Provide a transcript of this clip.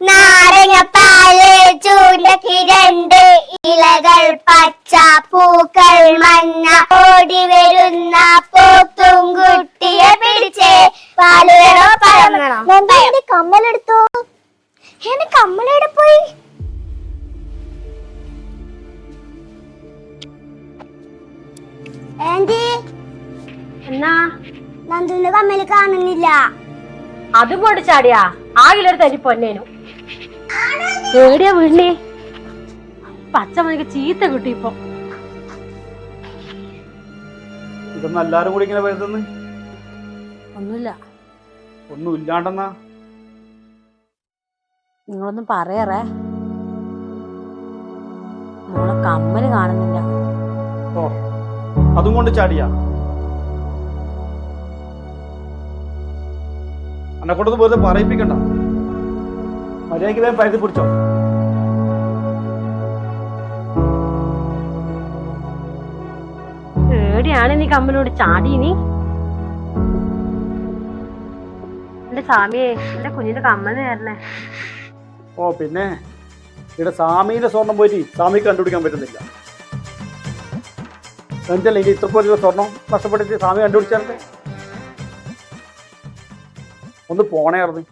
നാരങ്ങപ്പാൽ ചൂണ്ടക്ക് രണ്ട് ഇലകൾ പച്ച പൂക്കൾ മഞ്ഞ ഓടി വരുന്ന പോത്തും കുട്ടിയെ പിടിച്ചേ. പാൽ വേണോ പഴം വേണോ? എന്റെ കമ്മലെടുത്തോ? എന്റെ കമ്മലെവിടെ പോയി? ആന്റി. എന്നാ? നന്ദുവിന്റെ കമ്മൽ കാണുന്നില്ല. അതും കൊണ്ട് ചാടിയാ. ആകിലൊരു തരി പൊന്നേനു. എവിടെയാ വീണേ പച്ചമണിക്ക് ചീത്ത കിട്ടി ഇപ്പൊ. ഇതൊന്നും എല്ലാരും കൂടി ഇങ്ങനെ വരുതെന്ന് ഒന്നുമില്ല. ഒന്നും ഇല്ലാണ്ടെന്നാ? നിങ്ങളൊന്നും പറയറേ. മോളെ കമ്മൽ കാണുന്നില്ല. ഓ അതും കൊണ്ട് ചാടിയാ? എന്നെ കൊണ്ടൊന്നും വെറുതെ പറയിപ്പിക്കണ്ട. മര്യാദയ്ക്ക് വേഗം പഴുതി പിടിച്ചോ. എവിടെയാണ് നീ കമ്മലോട് ചാടി നീ എന്റെ സ്വാമിയെ എന്റെ കുഞ്ഞിന്റെ കമ്മൽ തരണേ ഓ പിന്നെ? ഇവിടെ സ്വാമീന്റെ സ്വർണം പോയി സ്വാമിക്ക് കണ്ടുപിടിക്കാൻ പറ്റുന്നില്ല. എന്തല്ല ഇനി ഇത്ര പോലെ സ്വർണം നഷ്ടപ്പെട്ടിട്ട് സ്വാമി കണ്ടുപിടിച്ചാലേ ഒന്ന് പോണേർന്ന്